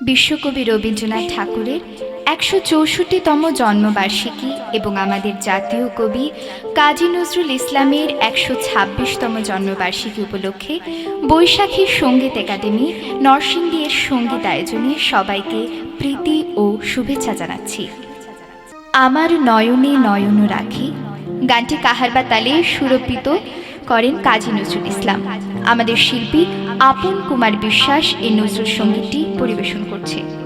বিশ্বকবি রবীন্দ্রনাথ ঠাকুরের একশো চৌষট্টিতম জন্মবার্ষিকী এবং আমাদের জাতীয় কবি কাজী নজরুল ইসলামের একশো ছাব্বিশতম জন্মবার্ষিকী উপলক্ষে বৈশাখী সংগীত একাডেমি নরসিংদী এর সংগীত আয়োজনে সবাইকে প্রীতি ও শুভেচ্ছা জানাচ্ছি। আমার নয়নে নয়ন রাখি, গানটি কাহারবা তালে সুরপিত করেন কাজী নজরুল ইসলাম। আমাদের শিল্পী আপন কুমার বিশ্বাস এই নজরুল সঙ্গীতটি পরিবেশন করছে।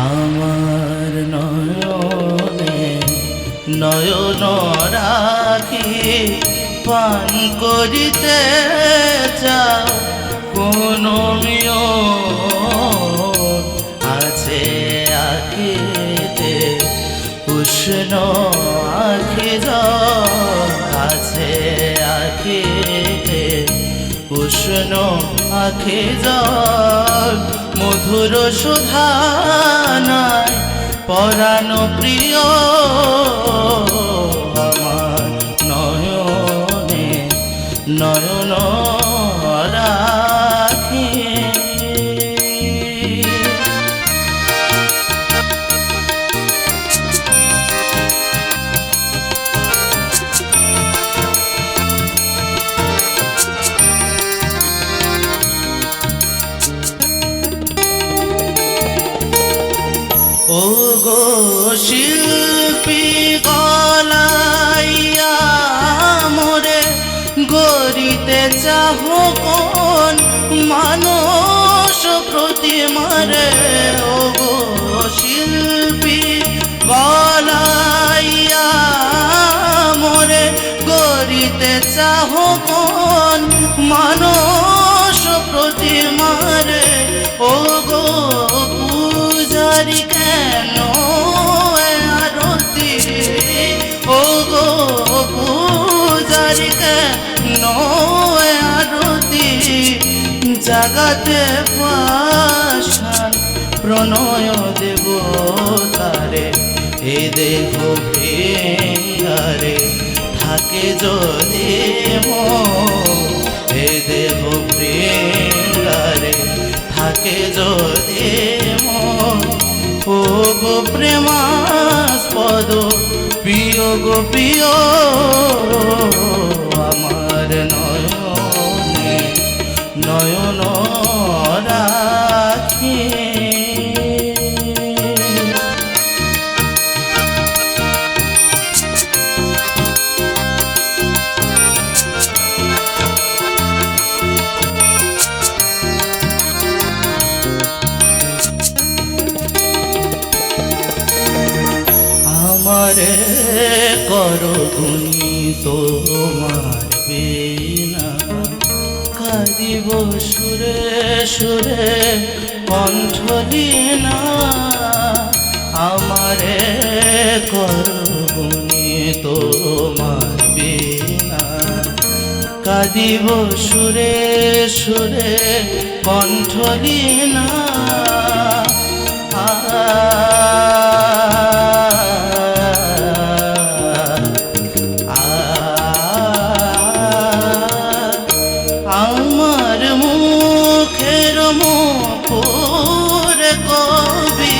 আমার নয়নে নয়ন রাখি পান করিতে চাও কোন আছে আখিতে উষ্ণ আখি আছে আখিতে। উষ্ণ আখি মধুর সুধানায় পরাণ প্রিয় আমার নয়নে নয়ন রাখি ও গো শিল্পী গলাইয়া মোরে গরিতে চাহ কোন মানুষ প্রতিমারে ও গো শিল্পী গলাইয়া মোরে গরিতে চাহ কোন মানুষ প্রতিমারে ও গো কেন? আরতি? জাগাতে পাশান প্রণয় দেব তারে। এ দেহ প্রিয়ারে থাকে যদি হে দেহ গো প্রেমাস্পদ প্রিয় গো প্রিয় করো গুণী তোমার বিনা। কাঁদিব সুরে সুরে কণ্ঠলীনা আমারে করো গুণী তোমার বিনা। কাঁদিব সুরে সুরে কণ্ঠলীনা আমার মুখের কবি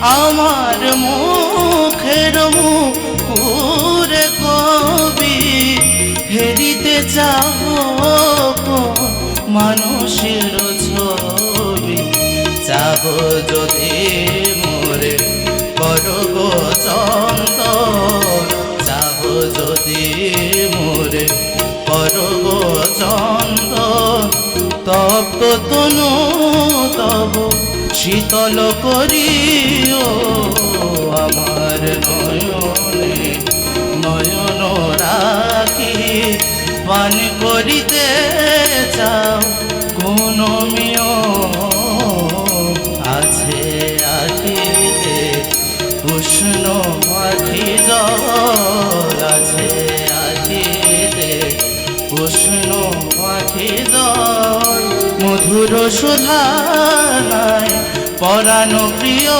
আমার মুখের মুখর কবি। হেরিতে চাহ মানুষের ছবি। যাব যদি মোরে করব চন্দ তনু তব শীতল করিও আমার নয়নে নয়ন রাখি পান করিতে চাও। মধুর সুধা পরানো প্রিয়।